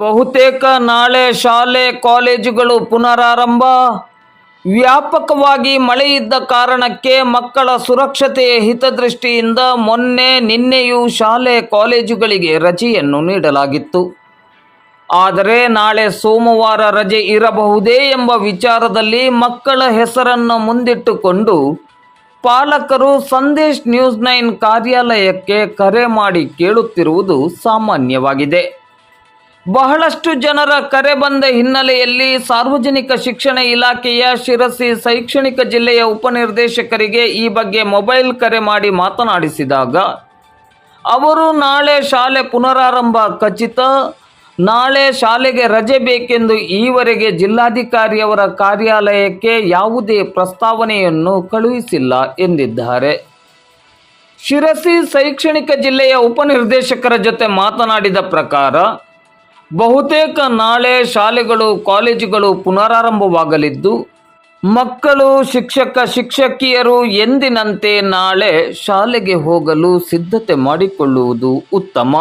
ಬಹುತೇಕ ನಾಳೆ ಶಾಲೆ, ಕಾಲೇಜುಗಳು ಪುನರಾರಂಭ. ವ್ಯಾಪಕವಾಗಿ ಮಳೆಯಿದ್ದ ಕಾರಣಕ್ಕೆ ಮಕ್ಕಳ ಸುರಕ್ಷತೆಯ ಹಿತದೃಷ್ಟಿಯಿಂದ ಮೊನ್ನೆ ನಿನ್ನೆಯೂ ಶಾಲೆ, ಕಾಲೇಜುಗಳಿಗೆ ರಜೆಯನ್ನು ನೀಡಲಾಗಿತ್ತು. ಆದರೆ ನಾಳೆ ಸೋಮವಾರ ರಜೆ ಇರಬಹುದೇ ಎಂಬ ವಿಚಾರದಲ್ಲಿ ಮಕ್ಕಳ ಹೆಸರನ್ನು ಮುಂದಿಟ್ಟುಕೊಂಡು ಪಾಲಕರು ಸಂದೇಶ್ ನ್ಯೂಸ್ ನೈನ್ ಕಾರ್ಯಾಲಯಕ್ಕೆ ಕರೆ ಮಾಡಿ ಕೇಳುತ್ತಿರುವುದು ಸಾಮಾನ್ಯವಾಗಿದೆ. ಬಹಳಷ್ಟು ಜನರ ಕರೆ ಬಂದ ಹಿನ್ನೆಲೆಯಲ್ಲಿ ಸಾರ್ವಜನಿಕ ಶಿಕ್ಷಣ ಇಲಾಖೆಯ ಶಿರಸಿ ಶೈಕ್ಷಣಿಕ ಜಿಲ್ಲೆಯ ಉಪನಿರ್ದೇಶಕರಿಗೆ ಈ ಬಗ್ಗೆ ಮೊಬೈಲ್ ಕರೆ ಮಾಡಿ ಮಾತನಾಡಿಸಿದಾಗ, ಅವರು ನಾಳೆ ಶಾಲೆ ಪುನರಾರಂಭ ಖಚಿತ, ನಾಳೆ ಶಾಲೆಗೆ ರಜೆ ಬೇಕೆಂದು ಈವರೆಗೆ ಜಿಲ್ಲಾಧಿಕಾರಿಯವರ ಕಾರ್ಯಾಲಯಕ್ಕೆ ಯಾವುದೇ ಪ್ರಸ್ತಾವನೆಯನ್ನು ಕಳುಹಿಸಿಲ್ಲ ಎಂದಿದ್ದಾರೆ. ಶಿರಸಿ ಶೈಕ್ಷಣಿಕ ಜಿಲ್ಲೆಯ ಉಪನಿರ್ದೇಶಕರ ಜೊತೆ ಮಾತನಾಡಿದ ಪ್ರಕಾರ ಬಹುತೇಕ ನಾಳೆ ಶಾಲೆಗಳು, ಕಾಲೇಜುಗಳು ಪುನರಾರಂಭವಾಗಲಿದ್ದು, ಮಕ್ಕಳು, ಶಿಕ್ಷಕ, ಶಿಕ್ಷಕಿಯರು ಎಂದಿನಂತೆ ನಾಳೆ ಶಾಲೆಗೆ ಹೋಗಲು ಸಿದ್ಧತೆ ಮಾಡಿಕೊಳ್ಳುವುದು ಉತ್ತಮ.